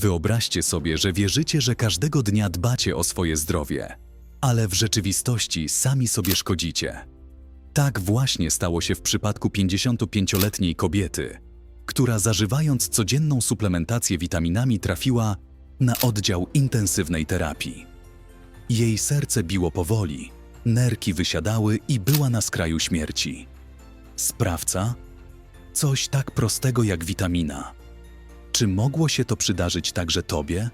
Wyobraźcie sobie, że wierzycie, że każdego dnia dbacie o swoje zdrowie, ale w rzeczywistości sami sobie szkodzicie. Tak właśnie stało się w przypadku 55-letniej kobiety, która zażywając codzienną suplementację witaminami trafiła na oddział intensywnej terapii. Jej serce biło powoli, nerki wysiadały i była na skraju śmierci. Sprawca? Coś tak prostego jak witamina. Czy mogło się to przydarzyć także Tobie?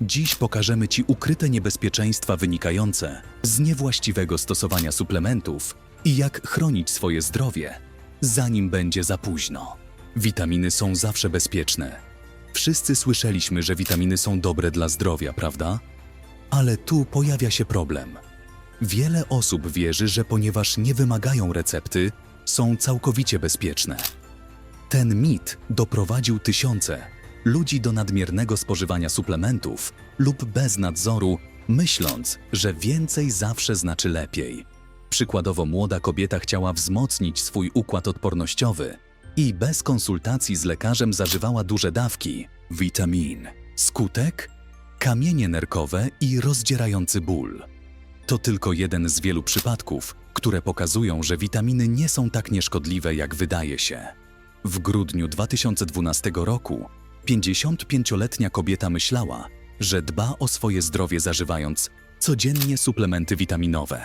Dziś pokażemy Ci ukryte niebezpieczeństwa wynikające z niewłaściwego stosowania suplementów i jak chronić swoje zdrowie, zanim będzie za późno. Witaminy są zawsze bezpieczne. Wszyscy słyszeliśmy, że witaminy są dobre dla zdrowia, prawda? Ale tu pojawia się problem. Wiele osób wierzy, że ponieważ nie wymagają recepty, są całkowicie bezpieczne. Ten mit doprowadził tysiące ludzi do nadmiernego spożywania suplementów lub bez nadzoru, myśląc, że więcej zawsze znaczy lepiej. Przykładowo młoda kobieta chciała wzmocnić swój układ odpornościowy i bez konsultacji z lekarzem zażywała duże dawki witamin. Skutek? Kamienie nerkowe i rozdzierający ból. To tylko jeden z wielu przypadków, które pokazują, że witaminy nie są tak nieszkodliwe, jak wydaje się. W grudniu 2012 roku 55-letnia kobieta myślała, że dba o swoje zdrowie zażywając codziennie suplementy witaminowe.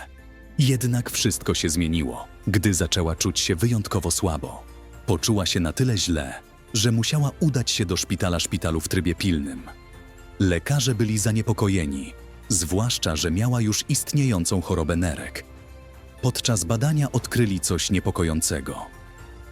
Jednak wszystko się zmieniło, gdy zaczęła czuć się wyjątkowo słabo. Poczuła się na tyle źle, że musiała udać się do szpitala szpitalu w trybie pilnym. Lekarze byli zaniepokojeni, zwłaszcza, że miała już istniejącą chorobę nerek. Podczas badania odkryli coś niepokojącego.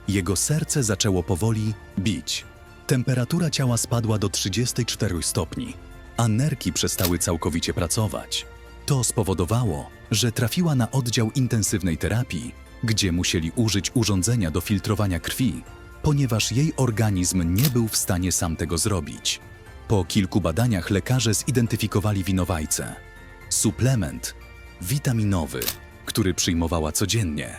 Jego serce zaczęło powoli bić. Temperatura ciała spadła do 34 stopni, a nerki przestały całkowicie pracować. To spowodowało, że trafiła na oddział intensywnej terapii, gdzie musieli użyć urządzenia do filtrowania krwi, ponieważ jej organizm nie był w stanie sam tego zrobić. Po kilku badaniach lekarze zidentyfikowali winowajcę. Suplement witaminowy, który przyjmowała codziennie.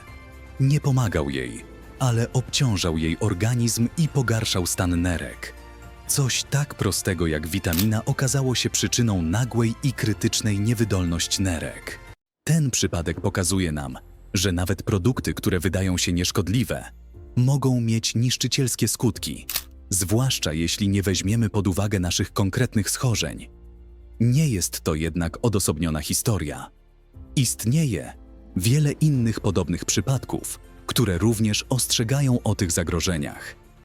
Nie pomagał jej, ale obciążał jej organizm i pogarszał stan nerek. Coś tak prostego jak witamina okazało się przyczyną nagłej i krytycznej niewydolności nerek. Ten przypadek pokazuje nam, że nawet produkty, które wydają się nieszkodliwe, mogą mieć niszczycielskie skutki, zwłaszcza jeśli nie weźmiemy pod uwagę naszych konkretnych schorzeń. Nie jest to jednak odosobniona historia. Istnieje wiele innych podobnych przypadków, które również ostrzegają o tych zagrożeniach.